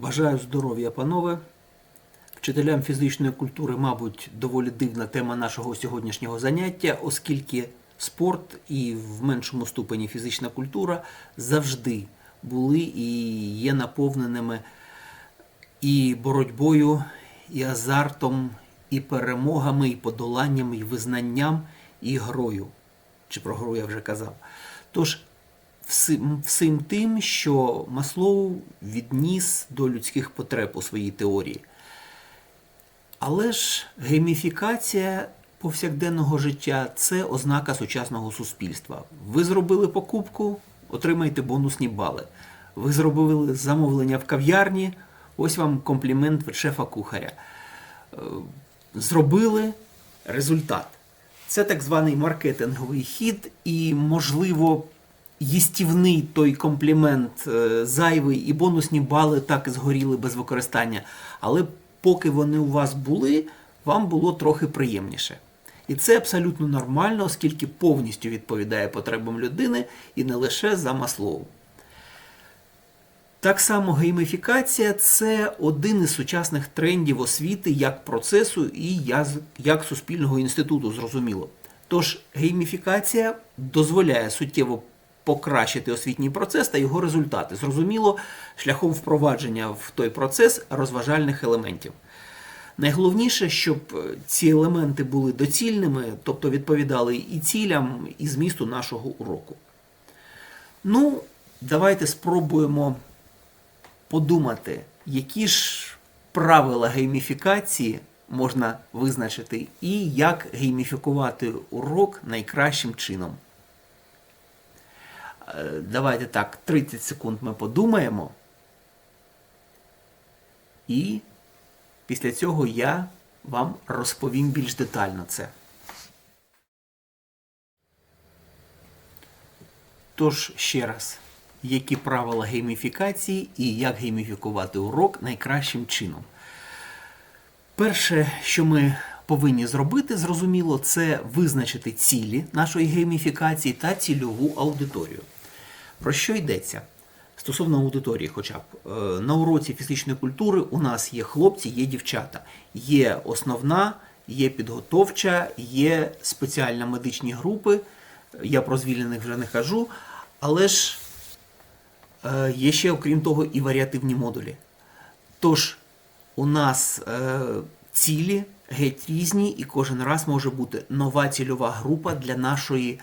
Бажаю здоров'я, панове. Вчителям фізичної культури, мабуть, доволі дивна тема нашого сьогоднішнього заняття, оскільки спорт і в меншому ступені фізична культура завжди були і є наповненими і боротьбою, і азартом, і перемогами, і подоланням, і визнанням, і грою. Чи про гру я вже казав. Тож, всім, всім тим, що Маслоу відніс до людських потреб у своїй теорії. Але ж гейміфікація повсякденного життя це ознака сучасного суспільства. Ви зробили покупку, отримаєте бонусні бали. Ви зробили замовлення в кав'ярні, ось вам комплімент від шефа-кухаря. Е, Зробили результат. Це так званий маркетинговий хід, і, можливо, їстівний той комплімент е, зайвий, і бонусні бали так і згоріли без використання. Але поки вони у вас були, вам було трохи приємніше. І це абсолютно нормально, оскільки повністю відповідає потребам людини і не лише за маслоу. Так само гейміфікація це один із сучасних трендів освіти як процесу і як суспільного інституту, зрозуміло. Тож гейміфікація дозволяє суттєво покращити освітній процес та його результати, зрозуміло, шляхом впровадження в той процес розважальних елементів. Найголовніше, щоб е, ці елементи були доцільними, тобто відповідали і цілям, і змісту нашого уроку. Ну, давайте спробуємо подумати, які ж правила гейміфікації можна визначити, і як гейміфікувати урок найкращим чином. Е, Давайте так, 30 секунд ми подумаємо. І після цього я вам розповім більш детально це. Тож ще раз, які правила гейміфікації і як гейміфікувати урок найкращим чином. Перше, що ми повинні зробити, зрозуміло, це визначити цілі нашої гейміфікації та цільову аудиторію. Про що йдеться? Стосовно аудиторії, хоча б Е, на уроці фізичної культури у нас є хлопці, є дівчата. Є основна, є підготовча, є спеціальні медичні групи. Я про звільнених вже не кажу, але ж е, є ще, окрім того, і варіативні модулі. Тож у нас е, цілі геть різні, і кожен раз може бути нова цільова група для нашої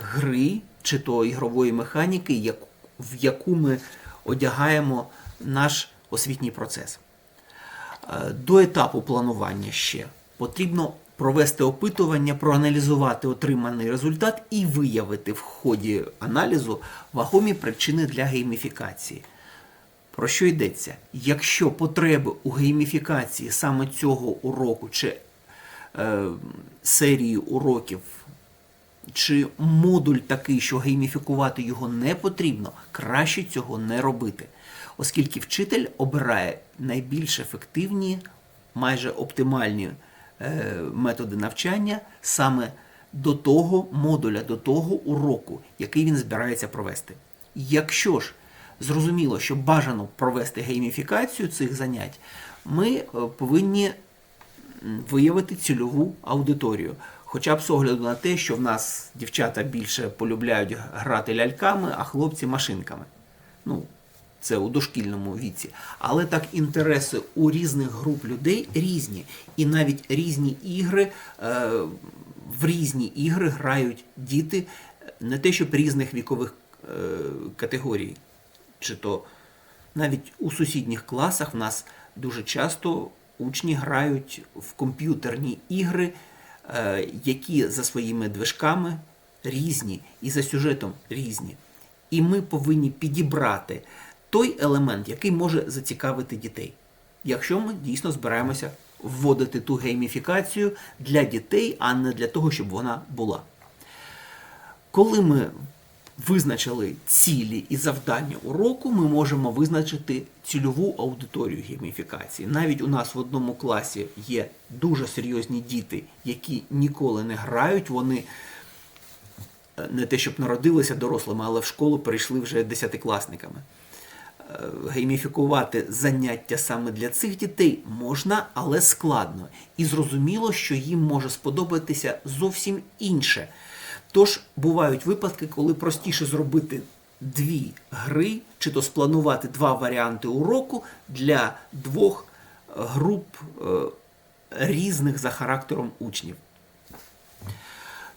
гри чи то ігрової механіки, в яку ми одягаємо наш освітній процес. Е, До етапу планування ще потрібно провести опитування, проаналізувати отриманий результат і виявити в ході аналізу вагомі причини для гейміфікації. Про що йдеться? Якщо потреби у гейміфікації саме цього уроку чи е, серії уроків, чи модуль такий, що гейміфікувати його не потрібно, краще цього не робити, оскільки вчитель обирає найбільш ефективні, майже оптимальні е, методи навчання саме до того модуля, до того уроку, який він збирається провести. Якщо ж зрозуміло, що бажано провести гейміфікацію цих занять, ми е, повинні виявити цільову аудиторію. Хоча б з огляду на те, що в нас дівчата більше полюбляють грати ляльками, а хлопці машинками. Ну, це у дошкільному віці. Але так інтереси у різних груп людей різні. І навіть різні ігри, е, в різні ігри грають діти не те, щоб різних вікових е, категорій. Чи то навіть у сусідніх класах в нас дуже часто учні грають в комп'ютерні ігри, які за своїми движками різні і за сюжетом різні. І ми повинні підібрати той елемент, який може зацікавити дітей. Якщо ми дійсно збираємося вводити ту гейміфікацію для дітей, а не для того, щоб вона була. Коли ми визначили цілі і завдання уроку, ми можемо визначити цільову аудиторію гейміфікації. Навіть у нас в одному класі є дуже серйозні діти, які ніколи не грають. Вони е, не те, щоб народилися дорослими, але в школу перейшли вже десятикласниками. е, гейміфікувати заняття саме для цих дітей можна, але складно. І зрозуміло, що їм може сподобатися зовсім інше. Тож бувають випадки, коли простіше зробити дві гри, чи то спланувати два варіанти уроку для двох е, груп е, різних за характером учнів.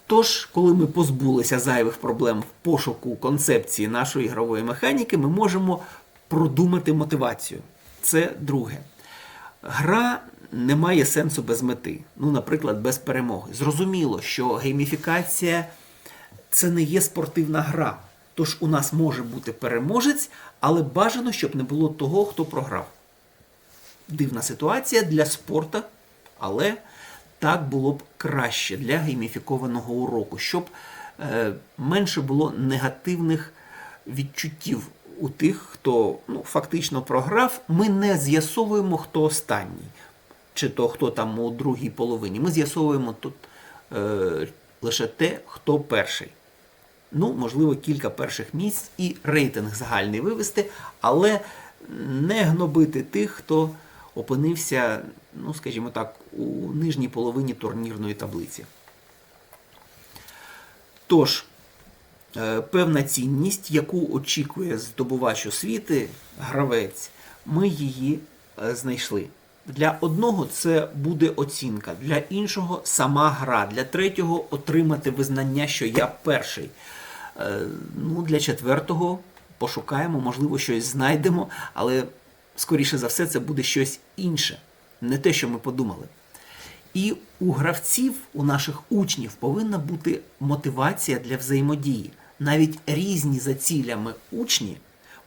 Тож, коли ми позбулися зайвих проблем в пошуку концепції нашої ігрової механіки, ми можемо продумати мотивацію. Це друге. Гра не має сенсу без мети, ну, наприклад, без перемоги. Зрозуміло, що гейміфікація це не є спортивна гра. Тож у нас може бути переможець, але бажано, щоб не було того, хто програв. Дивна ситуація для спорту, але так було б краще для гейміфікованого уроку, щоб е, менше було негативних відчуттів у тих, хто ну, фактично програв. Ми не з'ясовуємо, хто останній, чи то хто там у другій половині. Ми з'ясовуємо тут е, лише те, хто перший. Ну, можливо, кілька перших місць і рейтинг загальний вивести, але не гнобити тих, хто опинився, ну, скажімо так, у нижній половині турнірної таблиці. Тож, е, певна цінність, яку очікує здобувач освіти, гравець, ми її е, знайшли. Для одного це буде оцінка, для іншого сама гра, для третього отримати визнання, що я перший. Е, Ну, для четвертого пошукаємо, можливо, щось знайдемо, але скоріше за все це буде щось інше, не те, що ми подумали. І у гравців, у наших учнів повинна бути мотивація для взаємодії. Навіть різні за цілями учні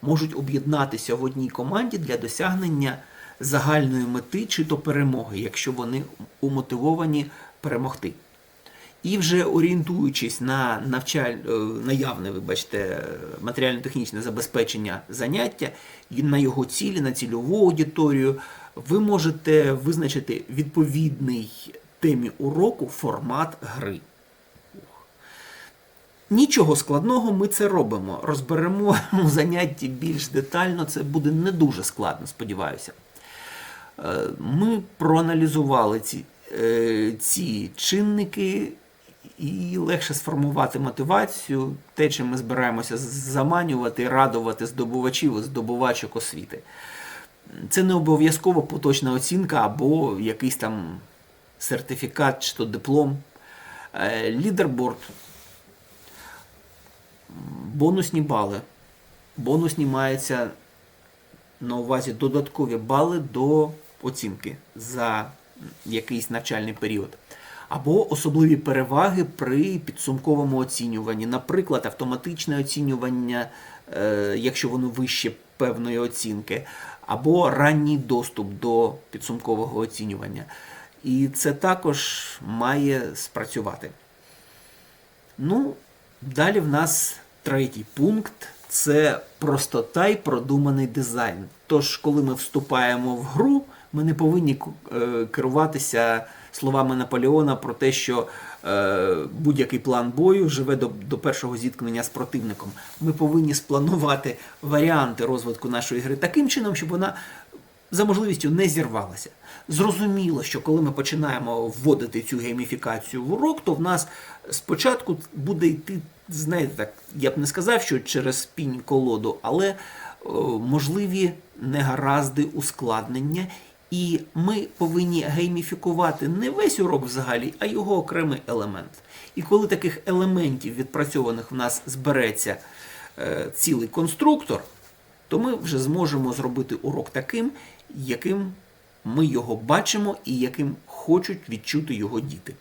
можуть об'єднатися в одній команді для досягнення загальної мети чи то перемоги, якщо вони умотивовані перемогти. І вже орієнтуючись на навчаль... е, наявне, вибачте, матеріально-технічне забезпечення заняття, і на його цілі, на цільову аудиторію, ви можете визначити відповідний темі уроку формат гри. Нічого складного ми це робимо. Розберемо у занятті більш детально, це буде не дуже складно, сподіваюся. Е, Ми проаналізували ці, е, ці чинники і легше сформувати мотивацію, те, чим ми збираємося заманювати, радувати здобувачів і здобувачок освіти. Це не обов'язково поточна оцінка або якийсь там сертифікат чи то диплом. Е, Лідерборд, бонусні бали. Бонусні маються на увазі додаткові бали до оцінки за якийсь навчальний період. Або особливі переваги при підсумковому оцінюванні. Наприклад, автоматичне оцінювання, е, якщо воно вище певної оцінки, або ранній доступ до підсумкового оцінювання. І це також має спрацювати. Ну, далі в нас третій пункт це простота і продуманий дизайн. Тож, коли ми вступаємо в гру, ми не повинні е, керуватися словами Наполеона про те, що е, будь-який план бою живе до, до першого зіткнення з противником. Ми повинні спланувати варіанти розвитку нашої гри таким чином, щоб вона за можливістю не зірвалася. Зрозуміло, що коли ми починаємо вводити цю гейміфікацію в урок, то в нас спочатку буде йти, знаєте, так, я б не сказав, що через пінь колоду, але можливі негаразди ускладнення. І ми повинні гейміфікувати не весь урок взагалі, а його окремий елемент. І коли таких елементів відпрацьованих в нас збереться е, цілий конструктор, то ми вже зможемо зробити урок таким, яким ми його бачимо і яким хочуть відчути його діти.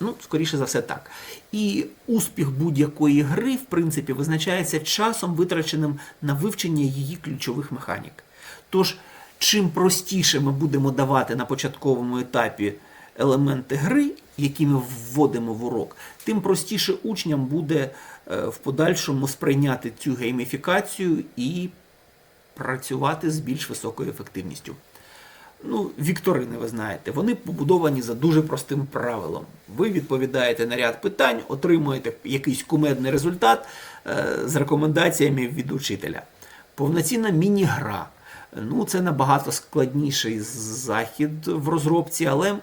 Ну, скоріше за все, так. І успіх будь-якої гри, в принципі, визначається часом, витраченим на вивчення її ключових механік. Тож, чим простіше ми будемо давати на початковому етапі елементи гри, які ми вводимо в урок, тим простіше учням буде е, в подальшому сприйняти цю гейміфікацію і працювати з більш високою ефективністю. Ну, вікторини, ви знаєте, вони побудовані за дуже простим правилом. Ви відповідаєте на ряд питань, отримуєте якийсь кумедний результат е, з рекомендаціями від учителя. Повноцінна міні-гра. Ну, це набагато складніший захід в розробці, але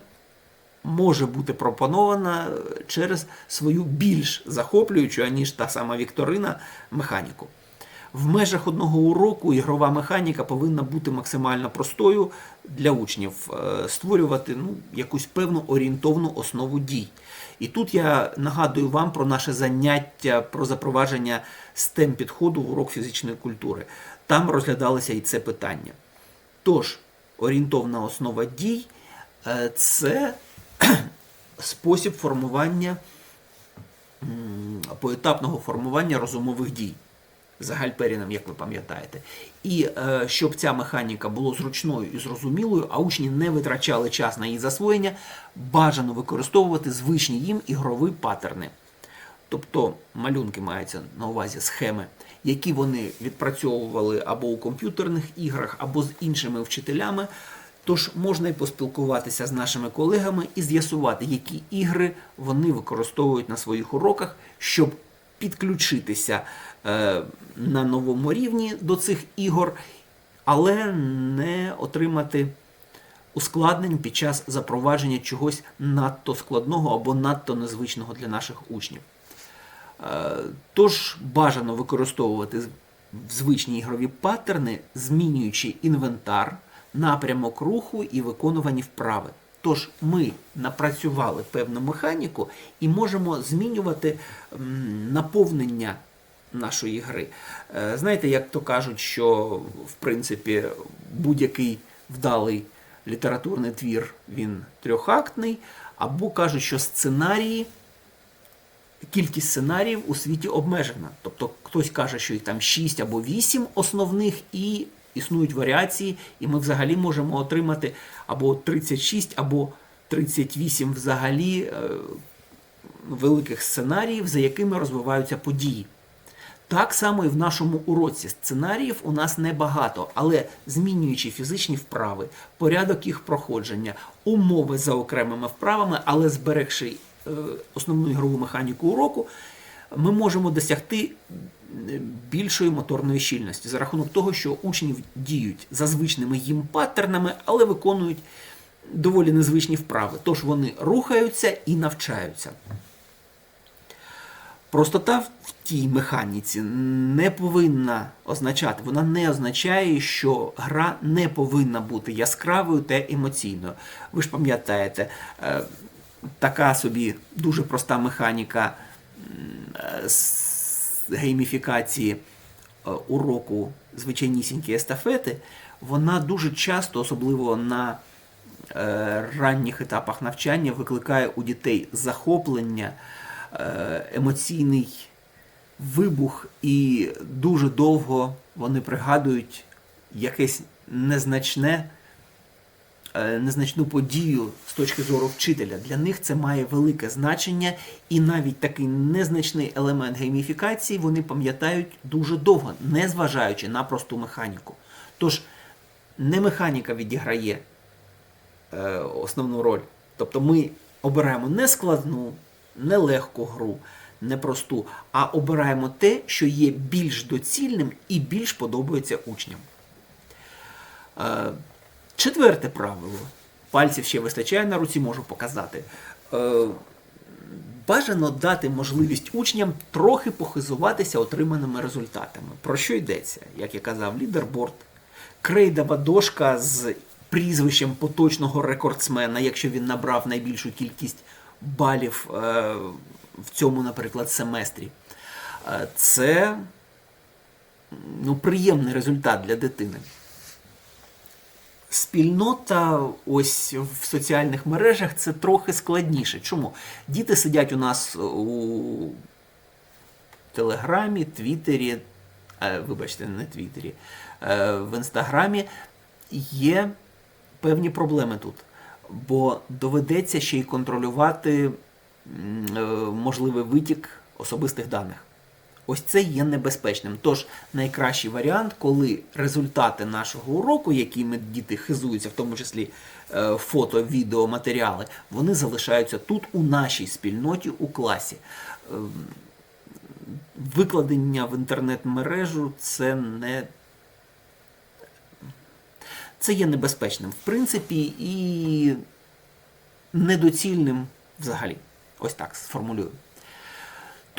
може бути пропонована через свою більш захоплюючу, аніж та сама Вікторина, механіку. В межах одного уроку ігрова механіка повинна бути максимально простою для учнів, е, створювати ну, якусь певну орієнтовну основу дій. І тут я нагадую вам про наше заняття про запровадження STEM підходу в урок фізичної культури. Там розглядалося і це питання. Тож, орієнтовна основа дій е, це спосіб формування поетапного формування розумових дій за Гальперіном, як ви пам'ятаєте. І е, щоб ця механіка була зручною і зрозумілою, а учні не витрачали час на її засвоєння, бажано використовувати звичні їм ігрові паттерни. Тобто малюнки маються на увазі схеми, які вони відпрацьовували або у комп'ютерних іграх, або з іншими вчителями. Тож можна і поспілкуватися з нашими колегами і з'ясувати, які ігри вони використовують на своїх уроках, щоб підключитися е, на новому рівні до цих ігор, але не отримати ускладнень під час запровадження чогось надто складного або надто незвичного для наших учнів. Е, Тож бажано використовувати звичні ігрові паттерни, змінюючи інвентар, напрямок руху і виконувані вправи. Тож ми напрацювали певну механіку і можемо змінювати наповнення нашої гри. Е, Знаєте, як то кажуть, що в принципі будь-який вдалий літературний твір він трьохактний, або кажуть, що сценарії кількість сценаріїв у світі обмежена. Тобто хтось каже, що їх там 6 або 8 основних, і існують варіації, і ми взагалі можемо отримати або 36, або 38 взагалі е, великих сценаріїв, за якими розвиваються події. Так само і в нашому уроці сценаріїв у нас небагато, але змінюючи фізичні вправи, порядок їх проходження, умови за окремими вправами, але зберегши основну ігрову механіку уроку, ми можемо досягти е, більшої моторної щільності за рахунок того, що учні діють за звичними їм паттернами, але виконують доволі незвичні вправи. Тож вони рухаються і навчаються. Простота в тій механіці не повинна означати, вона не означає, що гра не повинна бути яскравою та емоційною. Ви ж пам'ятаєте, е, така собі дуже проста механіка е, гейміфікації е, уроку звичайнісінькі естафети, вона дуже часто, особливо на ранніх етапах навчання, викликає у дітей захоплення емоційний вибух, і дуже довго вони пригадують якесь незначне, е, незначну подію з точки зору вчителя. Для них це має велике значення, і навіть такий незначний елемент гейміфікації вони пам'ятають дуже довго, не зважаючи на просту механіку. Тож не механіка відіграє е, основну роль. Тобто ми обираємо не складну, нелегку гру, непросту, а обираємо те, що є більш доцільним і більш подобається учням. Е, Четверте правило. Пальців ще вистачає на руці, можу показати. Е, Бажано дати можливість учням трохи похизуватися отриманими результатами. Про що йдеться? Як я казав, лідерборд, крейдова дошка з прізвищем поточного рекордсмена, якщо він набрав найбільшу кількість балів е, в цьому, наприклад, семестрі. Е, Це ну, приємний результат для дитини. Спільнота ось в соціальних мережах це трохи складніше. Чому? Діти сидять у нас у Телеграмі, Твіттері, е, вибачте, не Твіттері, е, в Інстаграмі є певні проблеми тут, бо доведеться ще й контролювати е, можливий витік особистих даних. Ось це є небезпечним. Тож найкращий варіант, коли результати нашого уроку, якими діти хизуються, в тому числі е, фото, відео, матеріали, вони залишаються тут, у нашій спільноті, у класі. Ем, Викладення в інтернет-мережу це не Це є небезпечним, в принципі, і недоцільним взагалі. Ось так сформулюю.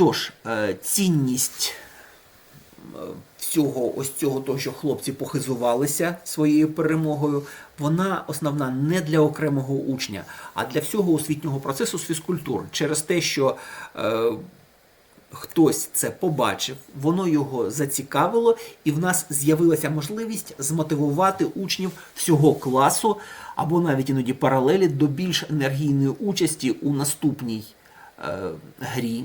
Тож, е, цінність е, всього ось цього, того, що хлопці похизувалися своєю перемогою, вона основна не для окремого учня, а для всього освітнього процесу з фізкультури. Через те, що е, хтось це побачив, воно його зацікавило, і в нас з'явилася можливість змотивувати учнів всього класу або навіть іноді паралелі до більш енергійної участі у наступній е, грі.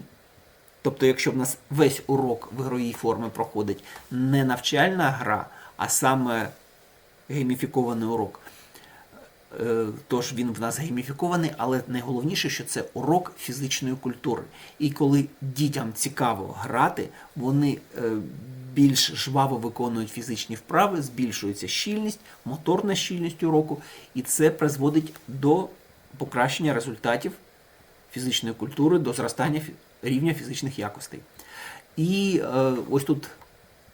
Тобто, якщо в нас весь урок в ігровій формі проходить не навчальна гра, а саме гейміфікований урок, е, тож він в нас гейміфікований, але найголовніше, що це урок фізичної культури. І коли дітям цікаво грати, вони е, більш жваво виконують фізичні вправи, збільшується щільність, моторна щільність уроку, і це призводить до покращення результатів фізичної культури, до зростання рівня фізичних якостей. І е, ось тут,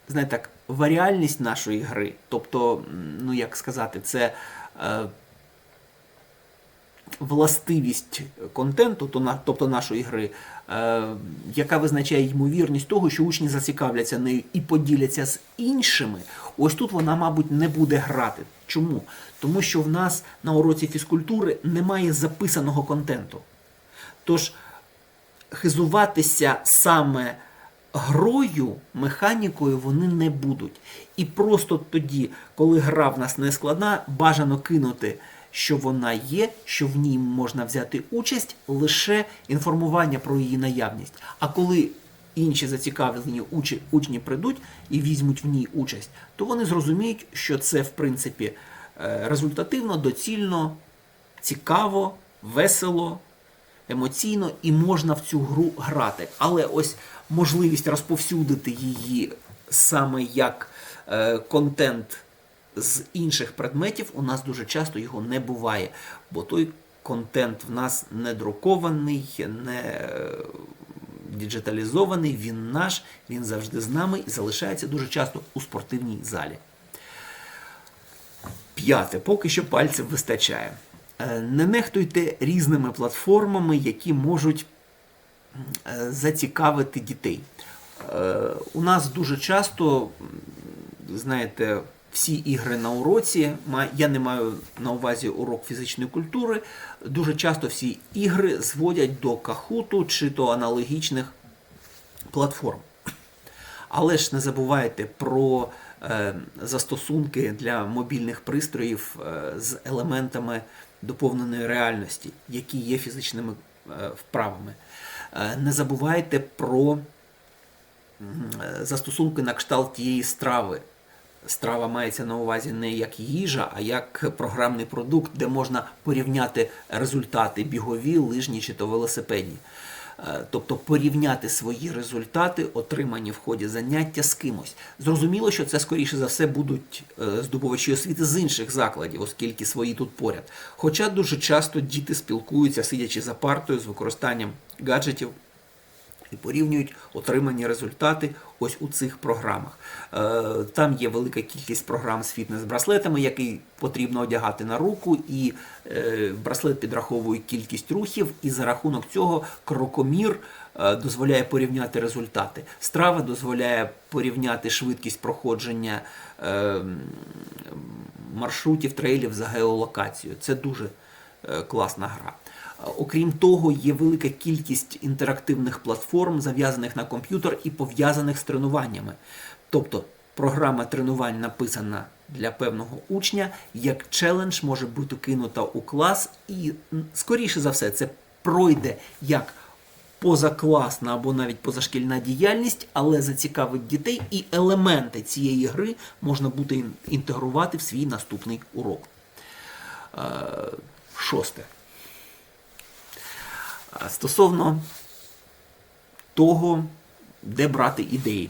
знаєте так, варіальність нашої гри, тобто, ну як сказати, це е, властивість контенту, то на, тобто нашої гри, е, яка визначає ймовірність того, що учні зацікавляться нею і поділяться з іншими, ось тут вона, мабуть, не буде грати. Чому? Тому що в нас на уроці фізкультури немає записаного контенту. Тож хизуватися саме грою, механікою вони не будуть. І просто тоді, коли гра в нас не складна, бажано кинути, що вона є, що в ній можна взяти участь, лише інформування про її наявність. А коли інші зацікавлені учі, учні прийдуть і візьмуть в ній участь, то вони зрозуміють, що це в принципі е, результативно, доцільно, цікаво, весело, емоційно і можна в цю гру грати. Але ось можливість розповсюдити її саме як е, контент з інших предметів, у нас дуже часто його не буває, бо той контент в нас не друкований, не е, діджиталізований, він наш, він завжди з нами і залишається дуже часто у спортивній залі. П'яте, поки що пальців вистачає. Е, Не нехтуйте різними платформами, які можуть е, зацікавити дітей. Е, У нас дуже часто, знаєте, всі ігри на уроці, я не маю на увазі урок фізичної культури, дуже часто всі ігри зводять до кахуту чи то аналогічних платформ. Але ж не забувайте про застосунки для мобільних пристроїв з елементами доповненої реальності, які є фізичними е, вправами. Е, не забувайте про е, застосунки на кшталт тієї страви. Страва мається на увазі не як їжа, а як програмний продукт, де можна порівняти результати бігові, лижні чи то велосипедні. Е, Тобто порівняти свої результати, отримані в ході заняття з кимось. Зрозуміло, що це скоріше за все будуть е, здобувачі освіти з інших закладів, оскільки свої тут поряд. Хоча дуже часто діти спілкуються, сидячи за партою з використанням гаджетів і порівнюють отримані результати ось у цих програмах. Е, Там є велика кількість програм з фітнес-браслетами, який потрібно одягати на руку, і е, браслет підраховує кількість рухів, і за рахунок цього крокомір е, дозволяє порівняти результати. Страва дозволяє порівняти швидкість проходження маршрутів, трейлів за геолокацією. Це дуже класна гра. Окрім того, є велика кількість інтерактивних платформ, зав'язаних на комп'ютер і пов'язаних з тренуваннями. Тобто програма тренувань написана для певного учня, як челендж може бути кинута у клас, і скоріше за все це пройде як позакласна або навіть позашкільна діяльність, але зацікавить дітей, і елементи цієї гри можна буде інтегрувати в свій наступний урок. Е, Шосте. Стосовно того, де брати ідеї.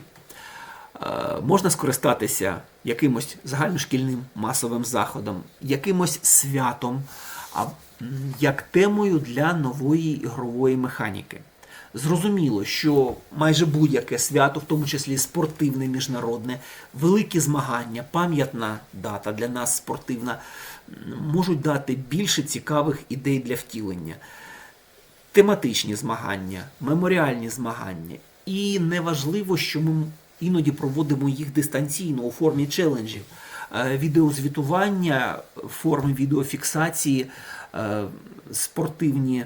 Е, Можна скористатися якимось загальношкільним масовим заходом, якимось святом, як темою для нової ігрової механіки. Зрозуміло, що майже будь-яке свято, в тому числі спортивне, міжнародне, великі змагання, пам'ятна дата для нас спортивна, можуть дати більше цікавих ідей для втілення. Тематичні змагання, меморіальні змагання. І неважливо, що ми іноді проводимо їх дистанційно у формі челенджів. Е, Відеозвітування в формі відеофіксації, е, спортивні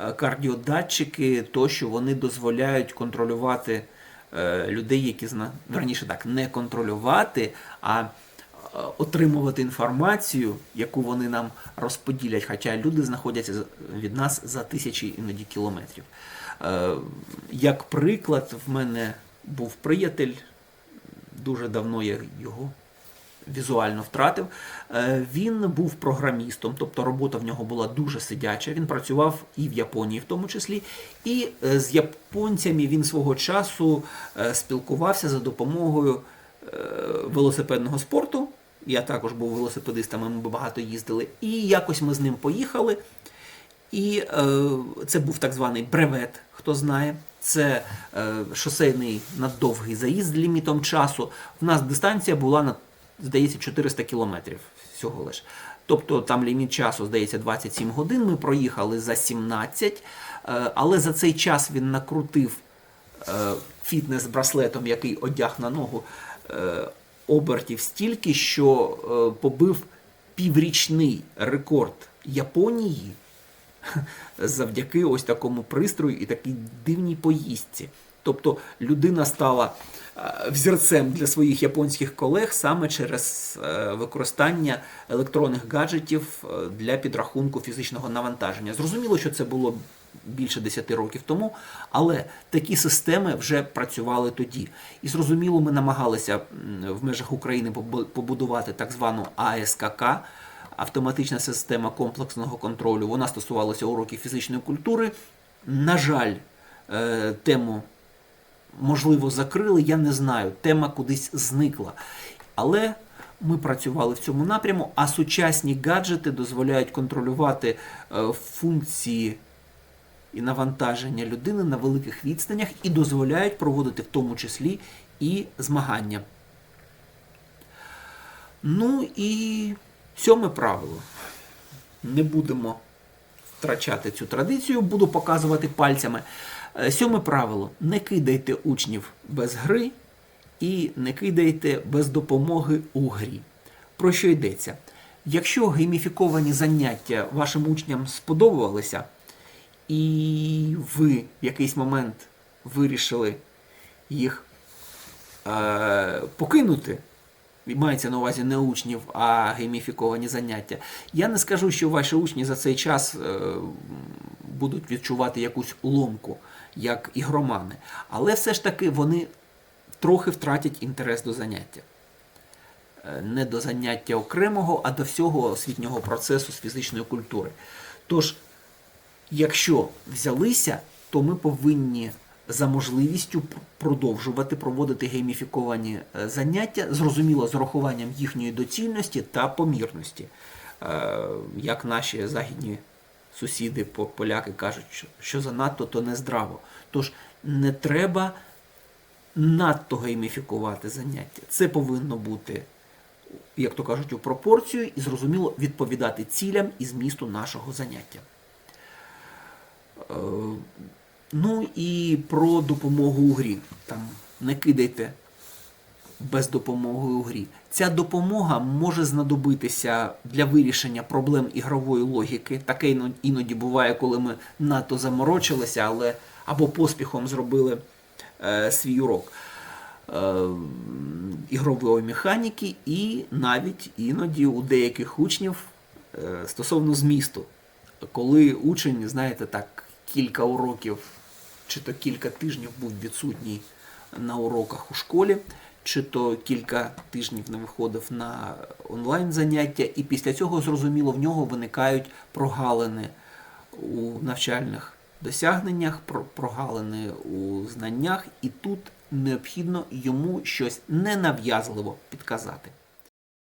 е, кардіодатчики, тощо вони дозволяють контролювати людей, які зна... верніше так, не контролювати, а отримувати інформацію, яку вони нам розподілять, хоча люди знаходяться від нас за тисячі іноді кілометрів. Е, Як приклад, в мене був приятель, дуже давно я його візуально втратив. Е, Він був програмістом, тобто робота в нього була дуже сидяча. Він працював і в Японії, в тому числі. І е, з японцями він свого часу е, спілкувався за допомогою е, велосипедного спорту. Я також був велосипедистом, ми багато їздили. І якось ми з ним поїхали. І е, це був так званий бревет, хто знає. Це е, шосейний наддовгий заїзд з лімітом часу. У нас дистанція була на, здається, 400 кілометрів всього лиш. Тобто там ліміт часу, здається, 27 годин. Ми проїхали за 17, е, але за цей час він накрутив е, фітнес-браслетом, який одяг на ногу е, обертів стільки, що е, побив піврічний рекорд Японії завдяки ось такому пристрою і такій дивній поїздці. Тобто людина стала е, взірцем для своїх японських колег саме через е, використання електронних гаджетів для підрахунку фізичного навантаження. Зрозуміло, що це було більше 10 років тому, але такі системи вже працювали тоді. І зрозуміло, ми намагалися в межах України побудувати так звану АСКК, автоматична система комплексного контролю. Вона стосувалася уроків фізичної культури. На жаль, е, тему можливо закрили, я не знаю. Тема кудись зникла. Але ми працювали в цьому напряму, а сучасні гаджети дозволяють контролювати е, функції і навантаження людини на великих відстанях і дозволяють проводити в тому числі і змагання. Ну і сьоме правило. Не будемо втрачати цю традицію, буду показувати пальцями. Е, Сьоме правило: не кидайте учнів без гри і не кидайте без допомоги у грі. Про що йдеться? Якщо гейміфіковані заняття вашим учням сподобалися, і ви в якийсь момент вирішили їх е, покинути, мається на увазі не учнів, а гейміфіковані заняття. Я не скажу, що ваші учні за цей час е, будуть відчувати якусь ломку, як ігромани. Але все ж таки вони трохи втратять інтерес до заняття. Е, Не до заняття окремого, а до всього освітнього процесу з фізичної культури. Тож, якщо взялися, то ми повинні за можливістю продовжувати проводити гейміфіковані е, заняття, зрозуміло, з урахуванням їхньої доцільності та помірності. Е, Як наші західні сусіди, поляки кажуть, що- що занадто, то не здраво. Тож не треба надто гейміфікувати заняття. Це повинно бути, як то кажуть, у пропорцію і зрозуміло відповідати цілям і змісту нашого заняття. Е, Ну і про допомогу у грі. Там не кидайте без допомоги у грі. Ця допомога може знадобитися для вирішення проблем ігрової логіки. Таке іноді буває, коли ми надто заморочилися, але або поспіхом зробили е, свій урок е, ігрової механіки, і навіть іноді у деяких учнів е, стосовно змісту. Коли учень, знаєте, так, кілька уроків чи то кілька тижнів був відсутній на уроках у школі, чи то кілька тижнів не виходив на онлайн заняття, і після цього, зрозуміло, в нього виникають прогалини у навчальних досягненнях, прогалини у знаннях, і тут необхідно йому щось ненав'язливо підказати.